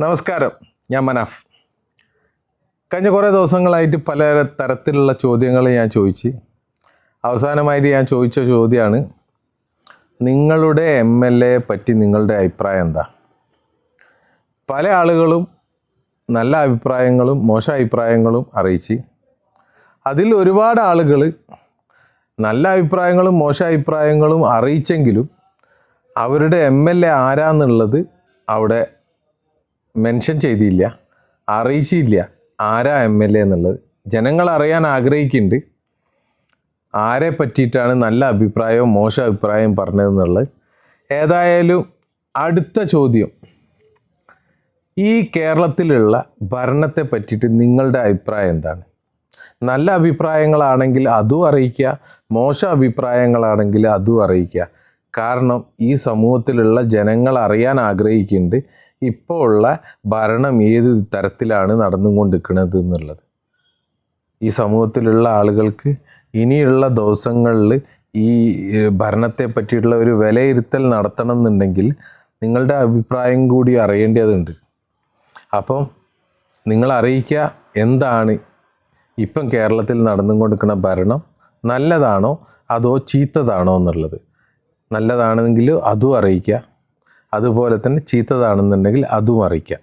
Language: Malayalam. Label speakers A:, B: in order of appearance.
A: നമസ്കാരം. ഞാൻ മനാഫ്. കഴിഞ്ഞ കുറേ ദിവസങ്ങളായിട്ട് പല തരത്തിലുള്ള ചോദ്യങ്ങൾ ഞാൻ ചോദിച്ച്. അവസാനമായിട്ട് ഞാൻ ചോദിച്ച ചോദ്യമാണ് നിങ്ങളുടെ എം എൽ എയെ പറ്റി നിങ്ങളുടെ അഭിപ്രായം എന്താ? പല ആളുകളും നല്ല അഭിപ്രായങ്ങളും മോശം അഭിപ്രായങ്ങളും അറിയിച്ച് അതിൽ ഒരുപാട് ആളുകൾ നല്ല അഭിപ്രായങ്ങളും മോശം അഭിപ്രായങ്ങളും അറിയിച്ചെങ്കിലും അവരുടെ എം എൽ എ ആരാന്നുള്ളത് അവിടെ മെൻഷൻ ചെയ്തില്ല അറിയിച്ചില്ല ആരാ എം എൽ എ എന്നുള്ളത്. ജനങ്ങൾ അറിയാൻ ആഗ്രഹിക്കുന്നുണ്ട്. ആരെ പറ്റിയിട്ടാണ് നല്ല അഭിപ്രായവും മോശം അഭിപ്രായവും പറഞ്ഞതെന്നുള്ളത് ഏതായാലും അടുത്ത ചോദ്യം. ഈ കേരളത്തിലുള്ള ഭരണത്തെ പറ്റിയിട്ട് നിങ്ങളുടെ അഭിപ്രായം എന്താണ്? നല്ല അഭിപ്രായങ്ങളാണെങ്കിൽ അതും അറിയിക്കുക മോശം അഭിപ്രായങ്ങളാണെങ്കിൽ അതും അറിയിക്കുക. കാരണം ഈ സമൂഹത്തിലുള്ള ജനങ്ങൾ അറിയാൻ ആഗ്രഹിക്കുന്നുണ്ട്. ഇപ്പോൾ ഉള്ള ഭരണം ഏത് തരത്തിലാണ് നടന്നുകൊണ്ടിരിക്കുന്നത് എന്നുള്ളത്. ഈ സമൂഹത്തിലുള്ള ആളുകൾക്ക് ഇനിയുള്ള ദിവസങ്ങളിൽ ഈ ഭരണത്തെ പറ്റിയിട്ടുള്ള ഒരു വിലയിരുത്തൽ നടത്തണം എന്നുണ്ടെങ്കിൽ നിങ്ങളുടെ അഭിപ്രായം കൂടി അറിയേണ്ടതുണ്ട്. അപ്പം നിങ്ങൾ അറിയിക്കുക എന്താണ് ഇപ്പം കേരളത്തിൽ നടന്നുകൊണ്ടിരിക്കുന്ന ഭരണം? നല്ലതാണോ? അതോ ചീത്തതാണോ എന്നുള്ളത്? നല്ലതാണെങ്കിൽ അതും അറിയിക്കുക. അതുപോലെ തന്നെ ചീത്തതാണെന്നുണ്ടെങ്കിൽ അതും അറിയിക്കുക.